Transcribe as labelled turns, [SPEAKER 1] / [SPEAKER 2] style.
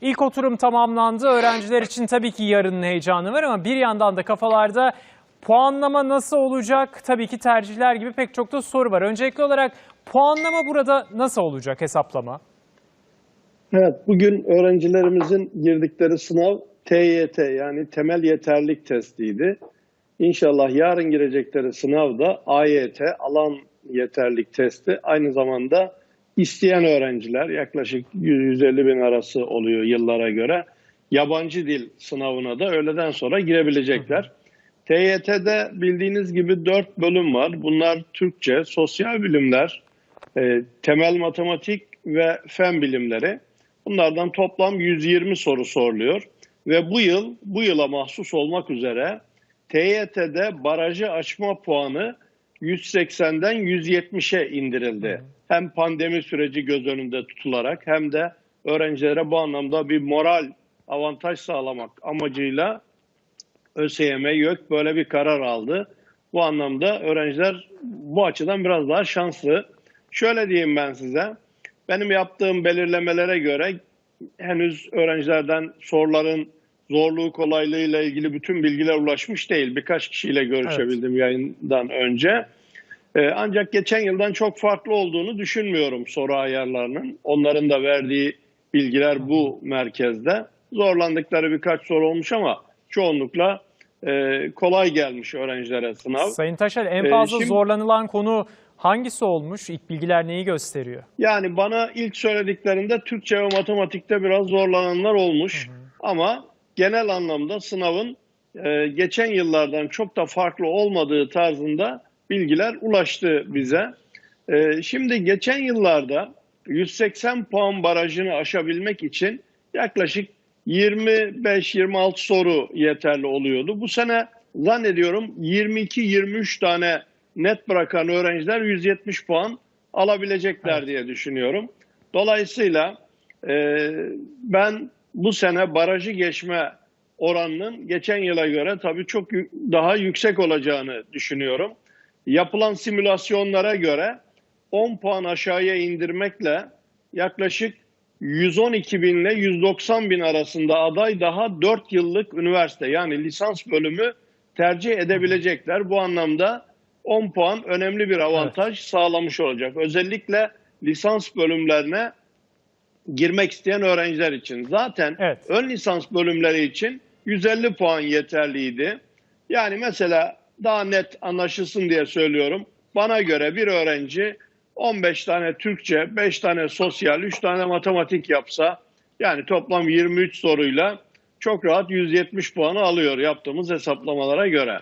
[SPEAKER 1] İlk oturum tamamlandı. Öğrenciler için tabii ki yarının heyecanı var ama bir yandan da kafalarda puanlama nasıl olacak? Tabii ki tercihler gibi pek çok da soru var. Öncelikli olarak puanlama burada nasıl olacak hesaplama?
[SPEAKER 2] Evet, bugün öğrencilerimizin girdikleri sınav TYT yani temel yeterlik testiydi. İnşallah yarın girecekleri sınav da AYT alan yeterlik testi. Aynı zamanda isteyen öğrenciler yaklaşık 150 bin arası oluyor yıllara göre. Yabancı dil sınavına da öğleden sonra girebilecekler. TYT'de bildiğiniz gibi 4 bölüm var. Bunlar Türkçe, sosyal bilimler, e, temel matematik ve fen bilimleri. Bunlardan toplam 120 soru soruluyor ve bu yıl bu yıla mahsus olmak üzere TYT'de barajı açma puanı 180'den 170'e indirildi. Hem pandemi süreci göz önünde tutularak hem de öğrencilere bu anlamda bir moral avantaj sağlamak amacıyla ÖSYM YÖK böyle bir karar aldı. Bu anlamda öğrenciler bu açıdan biraz daha şanslı. Şöyle diyeyim ben size. Benim yaptığım belirlemelere göre henüz öğrencilerden soruların zorluğu kolaylığıyla ilgili bütün bilgiler ulaşmış değil. Birkaç kişiyle görüşebildim yayından önce. Ee, ancak geçen yıldan çok farklı olduğunu düşünmüyorum soru ayarlarının. Onların da verdiği bilgiler bu merkezde. Zorlandıkları birkaç soru olmuş ama çoğunlukla e, kolay gelmiş öğrencilere sınav.
[SPEAKER 1] Sayın Taşer en
[SPEAKER 2] Ee,
[SPEAKER 1] fazla
[SPEAKER 2] şimdi-
[SPEAKER 1] zorlanılan konu hangisi olmuş? İlk bilgiler neyi gösteriyor?
[SPEAKER 2] Yani bana ilk söylediklerinde Türkçe ve matematikte biraz zorlananlar olmuş. Ama genel anlamda sınavın e, geçen yıllardan çok da farklı olmadığı tarzında bilgiler ulaştı bize. E, şimdi geçen yıllarda 180 puan barajını aşabilmek için yaklaşık 25-26 soru yeterli oluyordu. Bu sene zannediyorum 22-23 tane net bırakan öğrenciler 170 puan alabilecekler diye düşünüyorum. Dolayısıyla e, ben bu sene barajı geçme oranının geçen yıla göre tabii çok daha yüksek olacağını düşünüyorum. Yapılan simülasyonlara göre 10 puan aşağıya indirmekle yaklaşık 112 bin ile 190 bin arasında aday daha 4 yıllık üniversite yani lisans bölümü tercih edebilecekler. Bu anlamda 10 puan önemli bir avantaj sağlamış olacak. Özellikle lisans bölümlerine girmek isteyen öğrenciler için. Zaten
[SPEAKER 1] Evet.
[SPEAKER 2] ön lisans bölümleri için 150 puan yeterliydi. Yani mesela daha net anlaşılsın diye söylüyorum. Bana göre bir öğrenci 15 tane Türkçe, 5 tane sosyal, 3 tane matematik yapsa yani toplam 23 soruyla çok rahat 170 puanı alıyor yaptığımız hesaplamalara göre.